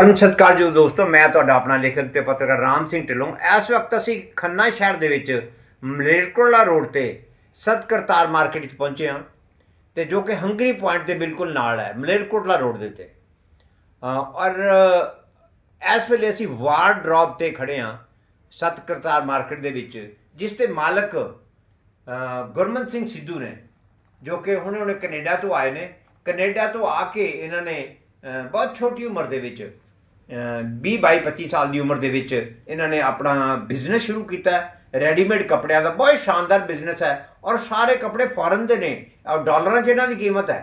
ਪਰਮ ਸਤਿਕਾਰਯੋਗ ਦੋਸਤੋ ਮੈਂ ਤੁਹਾਡਾ ਆਪਣਾ ਲੇਖਕ ਤੇ ਪੱਤਰਕਾਰ ਰਾਮ ਸਿੰਘ ਢਿੱਲੋਂ। ਇਸ ਵਕਤ ਅਸੀਂ ਖੰਨਾ ਸ਼ਹਿਰ ਦੇ ਵਿੱਚ ਮਲੇਰਕੋਟਲਾ ਰੋਡ ਤੇ ਸਤਕਰਤਾਰ ਮਾਰਕੀਟ 'ਚ ਪਹੁੰਚੇ ਹਾਂ ਤੇ ਜੋ ਕਿ ਹੰਗਰੀ ਪੁਆਇੰਟ ਦੇ ਬਿਲਕੁਲ ਨਾਲ ਹੈ ਮਲੇਰਕੋਟਲਾ ਰੋਡ ਦੇ ਉੱਤੇ। ਔਰ ਇਸ ਵੇਲੇ ਅਸੀਂ ਵਾਰ ਡ੍ਰੌਪ ਤੇ ਖੜੇ ਹਾਂ ਸਤਕਰਤਾਰ ਮਾਰਕੀਟ ਦੇ ਵਿੱਚ ਜਿਸ ਦੇ ਮਾਲਕ ਅ, ਗੁਰਮਨ ਸਿੰਘ ਸਿੱਧੂ ਨੇ ਜੋ ਕਿ ਹੁਣੇ ਹੁਣੇ ਕੈਨੇਡਾ ਤੋਂ ਆਏ ਨੇ। ਕੈਨੇਡਾ ਤੋਂ ਆ ਕੇ ਇਹਨਾਂ ਨੇ ਬਹੁਤ ਛੋਟੀ ਉਮਰ ਦੇ ਵਿੱਚ 20 22 25 ਸਾਲ ਦੀ ਉਮਰ ਦੇ ਵਿੱਚ ਇਹਨਾਂ ਨੇ ਆਪਣਾ ਬਿਜ਼ਨਸ ਸ਼ੁਰੂ ਕੀਤਾ ਹੈ। ਰੈਡੀਮੇਡ ਕੱਪੜਿਆਂ ਦਾ ਬਹੁਤ ਸ਼ਾਨਦਾਰ ਬਿਜ਼ਨਸ ਹੈ ਔਰ ਸਾਰੇ ਕੱਪੜੇ ਫੋਰਨ ਦੇ ਨੇ। ਔਰ ਡਾਲਰਾਂ 'ਚ ਇਹਨਾਂ ਦੀ ਕੀਮਤ ਹੈ।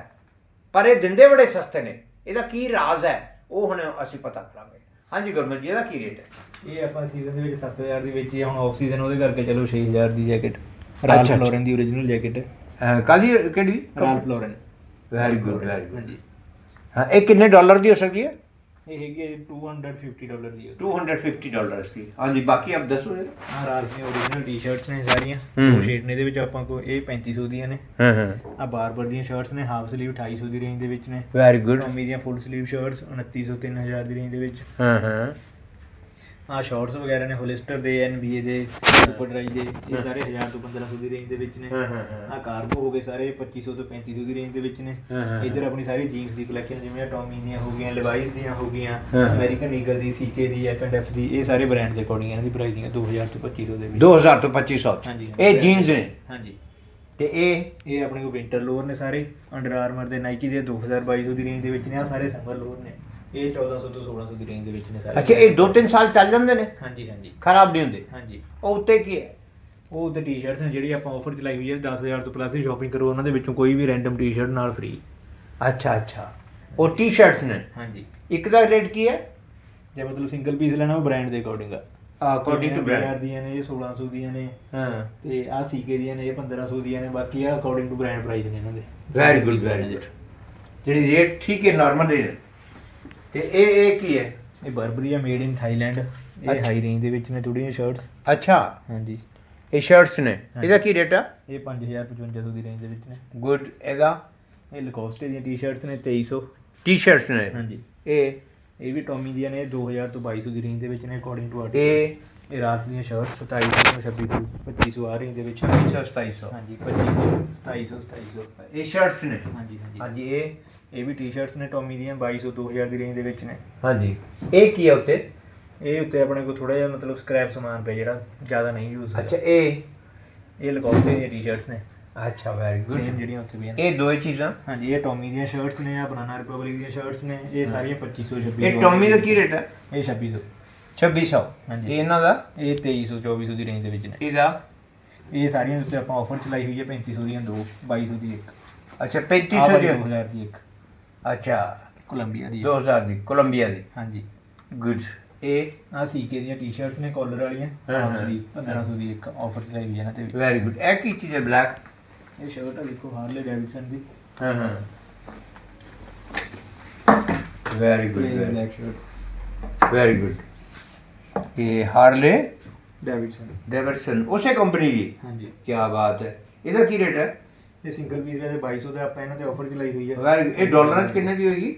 ਪਰ ਇਹ ਦਿੰਦੇ ਬੜੇ ਸਸਤੇ ਨੇ। ਇਹਦਾ ਕੀ ਰਾਜ਼ ਹੈ ਉਹ ਹੁਣ ਅਸੀਂ ਪਤਾ ਕਰਾਂਗੇ। ਹਾਂਜੀ ਗੁਰਮਨ ਜੀ ਇਹਦਾ ਕੀ ਰੇਟ ਹੈ? ਇਹ ਆਪਾਂ ਸੀਜ਼ਨ ਦੇ ਵਿੱਚ 7000 ਦੀ ਵੇਚੀ ਹੁਣ ਆਫ ਸੀਜ਼ਨ ਉਹਦੇ ਕਰਕੇ ਚਲੋ 6000 ਦੀ ਜੈਕਟ ਅੱਛਾ, ਰਾਲ ਅੱਛਾ। ਫਲੋਰਨ ਦੀ origignal ਜੈਕਟ ਕਾਦੀ ਕਿਹੜੀ? Ralph Lauren very good very good ਹਾਂ ਇਹ ਕਿੰਨੇ ਡਾਲਰ ਦੀ ਹੋ ਸਕਦੀ ਹੈ? ਇਹ ਹੈਗੀ ਹੈ 250 ਡਾਲਰ ਦੀ 250 ਡਾਲਰ ਸੀ। ਹਾਂਜੀ ਬਾਕੀ ਆਪ ਦੱਸੋ ਜਰਾ। ਆ ਦੀਆਂ origignal ਟੀ-ਸ਼ਰਟਸ ਨੇ ਸਾਰੀਆਂ। ਹੂੰ। ਦੋ ਸ਼ੇਡ ਨੇ ਇਹਦੇ ਵਿੱਚ ਆਪਾਂ ਕੋ ਇਹ 3500 ਦੀਆਂ ਨੇ। ਹਾਂ ਹਾਂ। ਆ ਬਾਰਬਰ ਦੀਆਂ ਸ਼ਰਟਸ ਨੇ ਹਾਫ ਸਲੀਵ 2800 ਦੀ ਰੇਂਜ ਦੇ ਵਿੱਚ ਨੇ। ਵੈਰੀ ਗੁੱਡ ਟੋਮੀ ਦੀਆਂ ਫੁੱਲ ਸਲੀਵ ਸ਼ਰਟਸ 2900 3000 ਦੀ ਰੇਂਜ ਦੇ ਵਿੱਚ। ਹਾਂ ਹਾਂ। ਆ ਸ਼ਾਰਟਸ ਵਗੈਰਾ ਨੇ ਹੋਲਿਸਟਰ ਦੇ ਐਨਬੀਏ ਦੇ ਸੁਪਰ ਡਰਾਈ ਦੇ ਇਹ ਸਾਰੇ 1000 ਤੋਂ 1500 ਦੀ ਰੇਂਜ ਦੇ ਵਿੱਚ ਨੇ। ਆ ਕਾਰਗੋ ਹੋ। ਗਏ ਸਾਰੇ 2500 ਤੋਂ 3500 ਦੀ ਰੇਂਜ ਦੇ ਵਿੱਚ ਨੇ। ਇੱਧਰ ਆਪਣੀ ਸਾਰੀ ਜੀਨਸ ਦੀ ਕਲੈਕਸ਼ਨ ਜਿਵੇਂ ਟੋਮੀ ਦੀਆਂ ਹੋ ਗਈਆਂ ਲਿਵਾਈਸ ਦੀਆਂ ਹੋ ਗਈਆਂ। ਅਮਰੀਕਨ ਈਗਲ ਦੀ ਸੀਕੇ ਦੀ ਐਫ ਐਂਡ ਐਫ ਦੀ ਇਹ ਸਾਰੇ ਬ੍ਰਾਂਡ ਦੇ ਅਕੋਰਡਿੰਗ ਇਹਨਾਂ ਦੀ ਪ੍ਰਾਈਸਿੰਗ ਹੈ 2000 ਤੋਂ 2500 ਦੇ ਵਿੱਚ। 2000 ਤੋਂ 2500 ਹਾਂਜੀ, ਇਹ। ਜੀਨਸ ਨੇ? ਹਾਂਜੀ। ਤੇ ਇਹ? ਇਹ ਆਪਣੇ ਕੋਲ ਵਿੰਟਰ ਲੋਅਰ ਨੇ ਸਾਰੇ ਅੰਡਰ ਆਰਮਰ ਦੇ ਨਾਈਕੀ ਦੇ 2200 ਦੀ ਰੇਂਜ ਦੇ ਵਿੱਚ ਨੇ ਆ ਸਾਰੇ ਸਮਰ ਲੋਅਰ ਨੇ। ਇਹ 1400 ਤੋਂ 1600 ਦੀ ਰੇਂਜ ਦੇ ਵਿੱਚ ਨੇ ਸਾਰੇ ਅੱਛਾ ਇਹ 2-3 ਸਾਲ ਚੱਲ ਜਾਂਦੇ ਨੇ? ਹਾਂਜੀ ਹਾਂਜੀ। ਖਰਾਬ ਨਹੀਂ ਹੁੰਦੇ? ਹਾਂਜੀ। ਉਹ ਉੱਤੇ ਕੀ ਹੈ? ਉਹ ਉੱਤੇ ਟੀ-ਸ਼ਰਟਸ ਨੇ ਜਿਹੜੀ ਆਪਾਂ ਆਫਰ ਚਲਾਈ ਹੋਈ ਹੈ 10000 ਤੋਂ ਪਲੱਸ ਦੀ ਸ਼ਾਪਿੰਗ ਕਰੋ ਉਹਨਾਂ ਦੇ ਵਿੱਚੋਂ ਕੋਈ ਵੀ ਰੈਂਡਮ ਟੀ-ਸ਼ਰਟ ਨਾਲ ਫ੍ਰੀ ਅੱਛਾ ਅੱਛਾ। ਉਹ ਟੀ-ਸ਼ਰਟਸ ਨੇ? ਹਾਂਜੀ। ਇੱਕ ਦਾ ਰੇਟ ਕੀ ਹੈ? ਜੇ ਮਤਲਬ ਸਿੰਗਲ ਪੀਸ ਲੈਣਾ ਉਹ ਬ੍ਰਾਂਡ ਦੇ ਅਕੋਰਡਿੰਗ ਆ। ਅਕੋਰਡਿੰਗ ਟੂ ਬ੍ਰਾਂਡ ਦੀਆਂ ਨੇ ਇਹ 1600 ਦੀਆਂ ਨੇ ਹਾਂ। ਤੇ ਆ ਸੀਕੇ ਦੀਆਂ ਨੇ ਇਹ 1500 ਦੀਆਂ ਨੇ ਬਾਕੀ ਆ ਅਕੋਰਡਿੰਗ ਟੂ ਬ੍ਰਾਂਡ ਪ੍ਰਾਈਸ ਨੇ ਇਹਨਾਂ ਦੇ। ਵੈਰੀ ਗੁੱਡ ਵੈਰੀ ਗੁੱਡ ਜਿਹੜੀ ਰੇਟ ਠੀਕ ਹੈ ਨਾਰਮਲ ਰੇਟ ਤੇ ਇਹ ਇਹ ਕੀ ਹੈ? ਇਹ ਬਰਬਰੀ ਆ ਮੇਡ ਇਨ ਥਾਈਲੈਂਡ ਇਹ। ਹਾਈ ਰੇਂਜ ਦੇ ਵਿੱਚ ਨੇ ਥੋੜੀਆਂ ਸ਼ਰਟਸ ਅੱਛਾ। ਹਾਂਜੀ। ਇਹ ਸ਼ਰਟਸ ਨੇ। ਇਹਦਾ ਕੀ ਰੇਟ ਆ? ਇਹ 5055 ਦੀ ਰੇਂਜ ਦੇ ਵਿੱਚ ਨੇ। ਗੁੱਡ ਇਹਦਾ? ਇਹ ਲਕੋਸਟੇ ਦੀਆਂ ਟੀ-ਸ਼ਰਟਸ ਨੇ 2300 ਟੀ-ਸ਼ਰਟਸ ਨੇ। ਹਾਂਜੀ। ਇਹ? ਇਹ ਵੀ ਟੋਮੀ ਦੀਆਂ ਨੇ ਇਹ 2000 ਤੋਂ 2200 ਦੀ ਰੇਂਜ ਦੇ ਵਿੱਚ ਨੇ ਅਕੋਰਡਿੰਗ ਟੂ ਆਰਟੀਕਲ ਇਹ? ਇਹ ਰਾਤ ਦੀਆਂ ਸ਼ਰਟਸ 2700 2600 2500 ਆ ਰੇਂਜ ਦੇ ਵਿੱਚ 2700 ਹਾਂਜੀ 2500 2700 2700 ਇਹ ਸ਼ਰਟਸ ਨੇ। ਹਾਂਜੀ ਹਾਂਜੀ। ਹਾਂਜੀ ਇਹ? ਇਹ ਵੀ ਟੀ-ਸ਼ਰਟਸ ਨੇ ਟੋਮੀ ਦੀਆਂ 2200 2000 ਦੀ ਰੇਂਜ ਦੇ ਵਿੱਚ ਨੇ। ਹਾਂਜੀ। ਇਹ ਕੀ ਹੈ ਉੱਤੇ? ਇਹ ਉੱਤੇ ਆਪਣੇ ਕੋਲ ਥੋੜਾ ਜਿਹਾ ਮਤਲਬ ਸਕ੍ਰੈਪ ਸਮਾਨ ਪਿਆ ਜਿਹੜਾ ਜ਼ਿਆਦਾ ਨਹੀਂ ਯੂਜ਼ ਅੱਛਾ ਇਹ? ਇਹ ਲਕੋਸਟੇ ਦੀਆਂ ਟੀ-ਸ਼ਰਟਸ ਨੇ। ਅੱਛਾ ਵੈਰੀ ਸੇਮ ਗੁੱਡ ਜਿਹੜੀਆਂ ਉੱਥੇ ਵੀ ਨੇ। ਇਹ ਦੋਏ ਚੀਜ਼ਾਂ? ਹਾਂਜੀ ਇਹ ਟੋਮੀ ਦੀਆਂ ਸ਼ਰਟਸ ਨੇ ਆ ਬਨਾਨਾ ਰਿਪਬਲਿਕ ਦੀਆਂ ਸ਼ਰਟਸ ਨੇ ਇਹ ਸਾਰੀਆਂ 2500 2600 ਇਹ ਟੋਮੀ ਦਾ ਕੀ ਰੇਟ ਹੈ ਇਹ 2600 2600 ਹਾਂਜੀ। ਤੇ ਇਹਨਾਂ ਦਾ? ਇਹ 2300 2400 ਦੀ ਰੇਂਜ ਦੇ ਵਿੱਚ ਨੇ। ਇਹਦਾ? ਇਹ ਸਾਰੀਆਂ ਉੱਤੇ ਆਪਾਂ ਆਫਰ ਚਲਾਈ ਹੋਈ ਹੈ 3500 ਦੀਆਂ ਦੋ 2200 ਦੀ ਇੱਕ। ਅੱਛਾ ਆਹ 3500 ਵਾਲੀ ਦੀ 2000 ਦੀ ਇੱਕ। ਅੱਛਾ। ਕੋਲੰਬੀਆ ਦੀ 2000 ਦੀ ਕੋਲੰਬੀਆ ਦੀ। ਹਾਂਜੀ। ਗੁੱਡ ਇਹ ਆ ਸੀਕੇ ਦੀਆਂ ਟੀ-ਸ਼ਰਟਸ ਨੇ ਕਾਲਰ ਵਾਲੀਆਂ। ਹਾਂ। ਹਾਂ। 1500 ਦੀ ਇੱਕ ਆਫਰ ਚਲਾਈ ਹੋਈ ਹੈ ਨਾ ਤੇ। ਵੈਰੀ ਗੁੱਡ ਇਹ ਕੀ ਚੀਜ਼ ਹੈ ਬਲੈਕ ਇਹ ਸ਼ਰਟ ਆ ਦੇਖੋ ਹਾਰਲੇ ਡੇਵਿਡਸਨ ਦੀ। ਹਾਂ ਹਾਂ। Very good black shirt very good ਇਹ ਹਾਰਲੇ ਡੇਵਿਡਸਨ ਡੇਵਿਡਸਨ ਉਸੇ ਕੰਪਨੀ ਦੀ? ਹਾਂਜੀ। ਕੀ ਬਾਤ ਹੈ। ਇਹਦਾ ਕੀ ਰੇਟ ਹੈ? ਇਹ ਸਿੰਗਲ ਪੀਸ ਦੇ 2200 ਦੇ ਆਪਾਂ ਇਹਨਾਂ ਤੇ ਆਫਰ ਚਲਾਈ ਹੋਈ ਹੈ ਵੈਰੀ ਇਹ ਡਾਲਰਾਂ ਚ ਕਿੰਨੇ ਦੀ ਹੋਏਗੀ?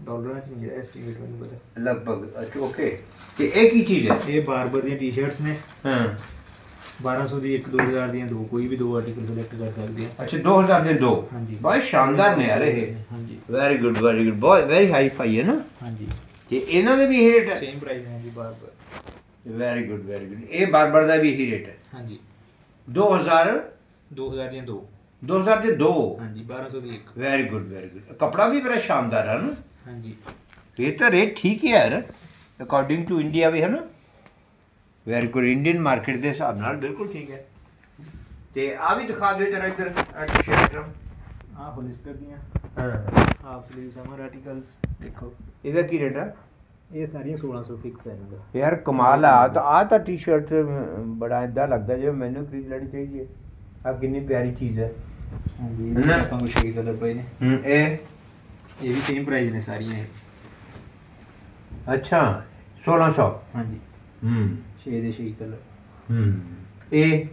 ਡਾਲਰਾਂ ਚ ਨਹੀਂ ਹੈ ਐਸਟੀਮੇਟ ਮੈਨੂੰ ਪਤਾ। ਲਗਭਗ ਅੱਛਾ ਓਕੇ ਤੇ ਇਹ ਕੀ ਚੀਜ਼ ਹੈ? ਇਹ ਬਾਰਬਰ ਦੀਆਂ ਟੀ-ਸ਼ਰਟਸ ਨੇ। ਹਾਂ। 1200 ਦੀ ਇੱਕ 2000 ਦੀਆਂ ਦੋ ਕੋਈ ਵੀ ਦੋ ਆਰਟੀਕਲ ਸਿਲੈਕਟ ਕਰ ਸਕਦੇ ਆ। ਅੱਛਾ 2000 ਦੇ ਦੋ? ਹਾਂਜੀ। ਬਹੁਤ ਸ਼ਾਨਦਾਰ ਨੇ ਯਾਰ ਇਹ। ਹਾਂਜੀ। ਵੈਰੀ ਗੁੱਡ ਵੈਰੀ ਗੁੱਡ ਬਹੁਤ ਵੈਰੀ ਹਾਈ ਫਾਈ ਹੈ ਨਾ? ਹਾਂਜੀ। ਤੇ ਇਹਨਾਂ ਦੇ ਵੀ ਇਹ ਰੇਟ ਹੈ? ਸੇਮ ਪ੍ਰਾਈਸ ਹੈ ਜੀ Barbour very good very good ਇਹ ਬਾਰਬਰ ਦਾ ਵੀ ਇਹੀ ਰੇਟ ਹੈ? ਹਾਂਜੀ। 2000 2000 ਦੀਆਂ ਦੋ। 2000 ਦੇ ਦੋ। ਹਾਂਜੀ 1200 ਦੀ ਇੱਕ। ਵੈਰੀ ਗੁੱਡ ਵੈਰੀ ਗੁੱਡ ਕਪੜਾ ਵੀ ਬੜਾ ਸ਼ਾਨਦਾਰ ਹੈ ਨਾ। ਹਾਂਜੀ। ਇਹ ਤਾਂ ਰੇਟ ਠੀਕ ਹੀ ਯਾਰ। ਅਕੋਰਡਿੰਗ ਟੂ ਇੰਡੀਆ ਵੀ ਹੈ ਨਾ ਵੈਰੀ ਗੁੱਡ ਇੰਡੀਅਨ ਮਾਰਕੀਟ ਦੇ ਹਿਸਾਬ ਨਾਲ ਬਿਲਕੁਲ ਠੀਕ ਹੈ। ਤੇ ਆ ਵੀ ਦਿਖਾ ਦਿਓ ਜਰਾ ਇੱਧਰ ਟੀ-ਸ਼ਰਟ ਆਹ ਹੋਲਿਸਟਰ ਦੀਆਂ। ਹਾਂ। ਹਾਫ ਸਲੀਵ ਸਮਰ ਆਰਟੀਕਲਸ ਦੇਖੋ। ਇਹਦਾ ਕੀ ਰੇਟ ਹੈ ਇਹ ਸਾਰੀਆਂ 1600 ਫਿਕਸ ਹੈ ਇਹਨਾਂ ਦਾ। ਯਾਰ ਕਮਾਲ ਆ। ਤਾਂ ਆ ਤਾਂ ਟੀ-ਸ਼ਰਟ ਬੜਾ ਇਦਾਂ ਲੱਗਦਾ ਜਿਵੇਂ ਮੈਨੂੰ ਖਰੀਦ ਲੈਣੀ ਚਾਹੀਦੀ ਹੈ। ਆ ਕਿੰਨੀ ਪਿਆਰੀ ਚੀਜ਼ ਹੈ। ਹਾਂਜੀ ਨਾ। ਆਪਾਂ ਨੂੰ ਛੇ ਕਲਰ ਪਏ ਨੇ। ਹੂੰ ਇਹ? ਇਹ ਵੀ ਸੇਮ ਪ੍ਰਾਈਸ ਨੇ ਸਾਰੀਆਂ ਇਹ। ਅੱਛਾ 1600 ਹਾਂਜੀ। ਹੂੰ। 6 ਦੇ 6 ਕਲਰ ਹੂੰ। ਇਹ?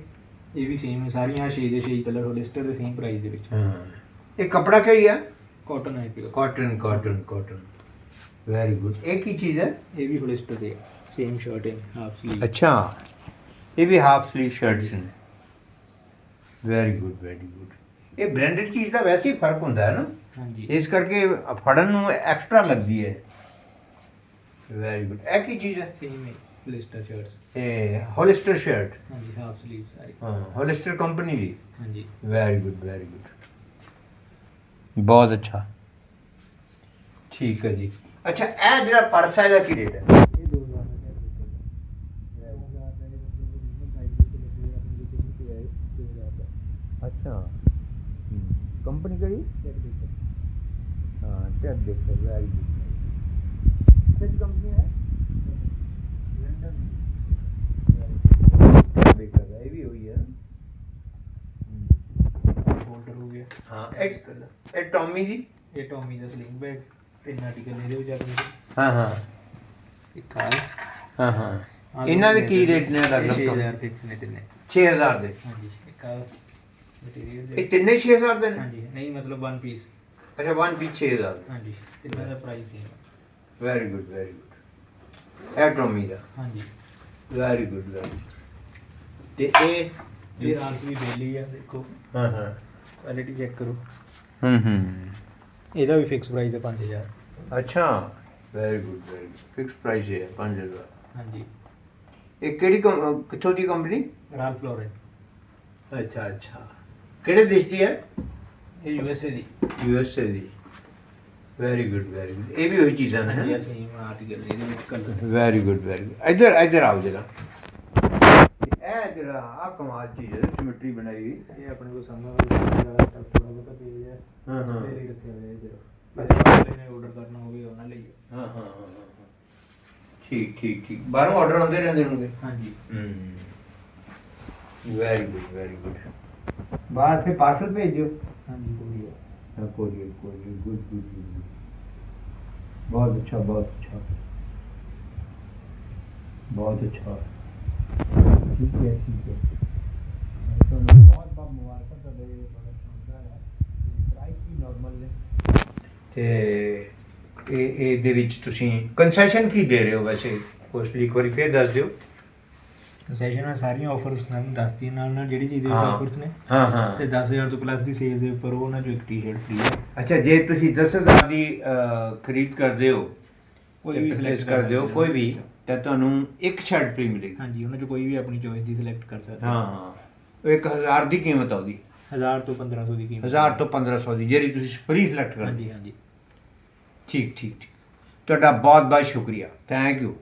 ਇਹ ਵੀ ਸੇਮ ਹੈ ਸਾਰੀਆਂ 6 ਦੇ 6 ਕਲਰ ਹੋਲਿਸਟਰ ਦੇ ਸੇਮ ਪ੍ਰਾਈਸ ਦੇ ਵਿੱਚ। ਹਾਂ। ਇਹ ਕਪੜਾ ਕਿਹੜੀ ਹੈ ਕਾਟਨ ਹੈ pure cotton cotton cotton very good ਇਹ ਕੀ ਚੀਜ਼ ਹੈ? ਇਹ ਵੀ ਹੋਲਿਸਟਰ ਦੇ ਸੇਮ ਸ਼ਰਟ ਹੈ ਹਾਫ ਸਲੀਵ ਅੱਛਾ। ਇਹ ਵੀ ਹਾਫ ਸਲੀਵ ਸ਼ਰਟਸ ਨੇ ਵੈਰੀ ਗੁੱਡ ਵੈਰੀ ਗੁੱਡ ਇਹ ਬ੍ਰਾਂਡਡ ਚੀਜ਼ ਦਾ ਵੈਸੇ ਹੀ ਫ਼ਰਕ ਹੁੰਦਾ ਹੈ ਨਾ। ਹਾਂਜੀ। ਇਸ ਕਰਕੇ ਫੜਨ ਨੂੰ ਐਕਸਟਰਾ ਲੱਗਦੀ ਹੈ। ਵੈਰੀ ਗੁੱਡ ਇਹ ਕੀ ਚੀਜ਼ ਹੈ? ਸੇਮ ਹੈ ਹੋਲਿਸਟਰ ਸ਼ਰਟਸ ਇਹ ਹੋਲਿਸਟਰ ਸ਼ਰਟ ਹਾਂਜੀ ਹਾਫ ਸਲੀਵ ਸਾਰੀ। ਹਾਂ ਹੋਲਿਸਟਰ ਕੰਪਨੀ ਦੀ। ਹਾਂਜੀ। ਵੈਰੀ ਗੁੱਡ ਵੈਰੀ ਗੁੱਡ ਬਹੁਤ ਅੱਛਾ। ਠੀਕ ਹੈ ਜੀ। ਅੱਛਾ ਇਹ ਜਿਹੜਾ ਪਰਸ ਹੈ ਇਹਦਾ ਕੀ ਰੇਟ ਹੈ ਇਹ 2000 ਦਾ ਹੈ 2000 ਦਾ ਇਹ ਮਤਲਬ original ਸਾਈਜ਼ ਵਿੱਚ ਲੱਗੇ ਆਪਣੇ ਜੋ ਕਿੰਨੀ ਤੇ ਆਏ 2000 ਦਾ ਅੱਛਾ। ਕੰਪਨੀ ਕਿਹੜੀ? ਹਾਂ ਟੈਕ ਦੇਖੋ ਵੈਰੀ ਗੁੱਡ। ਕਿਸ ਕੰਪਨੀ ਹੈ? ਬੇਕਰ ਹੈ ਇਹ ਵੀ ਹੋਈ ਹੈ ਹੋਲਡਰ ਹੋ ਗਿਆ ਹਾਂ ਇਹ ਇਹ ਟੌਮੀ ਦੀ ਇਹ ਟੋਮੀ ਦਾ ਸਲਿੰਗ ਬੈਗ ਤਿੰਨ ਆਰਟੀਕਲ ਇਹਦੇ ਵਿੱਚ ਆਪਣੇ ਕੋਲ। ਹਾਂ ਹਾਂ। ਇੱਕ ਆ ਹਾਂ ਹਾਂ। ਇਹਨਾਂ ਦੇ ਕੀ ਰੇਟ ਨੇ ਅਲੱਗ ਅਲੱਗ 6000 ਫਿਕਸ ਨੇ ਤਿੰਨੇ। 6000 ਦੇ। ਹਾਂਜੀ ਇੱਕ ਆ ਮਟੀਰੀਅਲ ਇਹ ਤਿੰਨੇ 6000 ਦੇ ਨੇ? ਹਾਂਜੀ ਨਹੀਂ ਮਤਲਬ ਵਨ ਪੀਸ ਅੱਛਾ ਵਨ ਵੀ 6000 ਹਾਂਜੀ ਤਿੰਨਾਂ ਦਾ ਪ੍ਰਾਈਸ ਹੈ ਵੈਰੀ ਗੁੱਡ ਵੈਰੀ ਗੁੱਡ ਇਹ ਟੌਮੀ ਦਾ। ਹਾਂਜੀ। ਵੈਰੀ ਗੁੱਡ ਵੈਰੀ ਤੇ ਇਹ ਇਹ ਰਾਂਸ ਵੀ ਬੇਲੀ ਆ ਦੇਖੋ। ਹਾਂ ਹਾਂ। ਕੁਆਲਿਟੀ ਚੈੱਕ ਕਰੋ। ਹੂੰ ਹੂੰ। ਇਹਦਾ ਵੀ ਫਿਕਸ ਪ੍ਰਾਈਸ ਹੈ 5000 ਅੱਛਾ। Very good very fix price ਹੈ 5000 ਹਾਂਜੀ। ਇਹ ਕਿਹੜੀ ਕੰਪ- ਕਿੱਥੋਂ ਦੀ ਕੰਪਨੀ ਰਾਲ ਫਲੋਰਨ ਅੱਛਾ ਅੱਛਾ। ਕਿਹੜੇ ਦੇਸ਼ ਦੀ ਹੈ? ਇਹ ਯੂ ਐਸ ਏ ਦੀ। ਯੂ ਐਸ ਏ ਦੀ। ਵੈਰੀ ਗੁੱਡ ਵੈਰੀ ਗੁੱਡ ਇਹ ਵੀ ਉਹੀ ਚੀਜ਼ਾਂ ਨੇ ਇਹ ਹੈ ਸੇਮ ਆਰਟੀਕਲ ਇਹਦੇ ਵਿੱਚ colour very good very good ਇੱਧਰ ਇੱਧਰ ਆਓ ਜਰਾ। ਇਹ ਜਿਹੜਾ ਆ ਕਮਾਲ ਚੀਜ਼ ਹੈ ਸਿਮਟਰੀ ਬਣਾਈ ਹੋਈ। ਇਹ ਆਪਣੇ ਕੋਲ ਸਾਹਮਣੇ ਵਾਲਾ ਥੋੜਾ ਬਹੁਤਾ ਪੇਜ ਹੈ। ਹਾਂ, ਹਾਂ। ਲਈ ਰੱਖੇ ਹੋਏ ਬਸ ਨੇ ਆਰਡਰ ਕਰਨਾ ਹੋਵੇ ਉਹਨਾਂ ਲਈ ਹਾਂ। ਹਾਂ ਹਾਂ ਹਾਂ, ਹਾਂ। ਠੀਕ ਠੀਕ ਠੀਕ। ਬਾਹਰੋਂ ਆਰਡਰ ਆਉਂਦੇ ਰਹਿੰਦੇ ਹੋਣਗੇ। ਹਾਂਜੀ। ਵੈਰੀ ਗੁੱਡ ਵੈਰੀ ਗੁੱਡ ਬਾਹਰ ਤੇ ਪਾਰਸਲ ਭੇਜੋ ਹਾਂਜੀ ਕੋਈ ਹੈ हाँ courier courier good good good बहुत अच्छा बहुत अच्छा बहुत अच्छा ठीक है ठीक है तो बहुत बहुत मुबारक ਤੁਹਾਡੇ ਬੜਾ ਸ਼ਾਨਦਾਰ ਹੈ ਪ੍ਰਾਈਸ ਵੀ ਨਾਰਮਲ ਨੇ ਤੇ ਇਹ ਇਹਦੇ ਵਿੱਚ ਤੁਸੀਂ ਕਨਸੈਸ਼ਨ ਕੀ ਦੇ ਰਹੇ ਹੋ ਵੈਸੇ ਕੋਸਟਲੀ ਇੱਕ ਵਾਰੀ ਫੇਰ ਦੱਸ ਦਿਓ ਸੈਸ਼ਨ ਨਾਲ ਸਾਰੀਆਂ ਆਫਰਸ ਨਾਲ ਦੱਸਦੀ ਨਾਲ ਨਾਲ ਜਿਹੜੀ ਚੀਜ਼ ਵਿੱਚ ਹਾਂ। ਆਫਰਸ ਨੇ ਹਾਂ ਹਾਂ। ਤੇ 10000 ਤੋਂ ਪਲੱਸ ਦੀ ਸੇਲ ਦੇ ਉੱਪਰ ਉਹਨਾਂ ਚੋਂ ਇੱਕ ਟੀ-ਸ਼ਰਟ ਫ੍ਰੀ ਹੈ। ਅੱਛਾ ਜੇ ਤੁਸੀਂ 10000 ਦੀ ਖਰੀਦ ਕਰਦੇ ਹੋ ਕੋਈ ਵੀ ਕਰ ਕਰਦੇ ਹੋ ਕੋਈ ਵੀ ਤਾਂ ਤੁਹਾਨੂੰ ਇੱਕ ਸ਼ਰਟ ਫ੍ਰੀ ਮਿਲੇਗੀ। ਹਾਂਜੀ ਉਹਨਾਂ ਚੋਂ ਕੋਈ ਵੀ ਆਪਣੀ ਚੋਇਸ ਦੀ ਸਿਲੈਕਟ ਕਰ ਸਕਦਾ। ਹਾਂ ਹਾਂ। ਉਹ 1000 ਦੀ ਕੀਮਤ ਆ ਉਹਦੀ। 1000 ਤੋਂ 1500 ਦੀ ਕੀਮਤ। 1000 ਤੋਂ 1500 ਦੀ ਜਿਹੜੀ ਤੁਸੀਂ ਫ੍ਰੀ ਸਿਲੈਕਟ ਕਰਦੇ ਹਾਂਜੀ ਹਾਂਜੀ। ਠੀਕ ਠੀਕ ਠੀਕ। ਤੁਹਾਡਾ ਬਹੁਤ ਬਹੁਤ ਸ਼ੁਕਰੀਆ। Thank you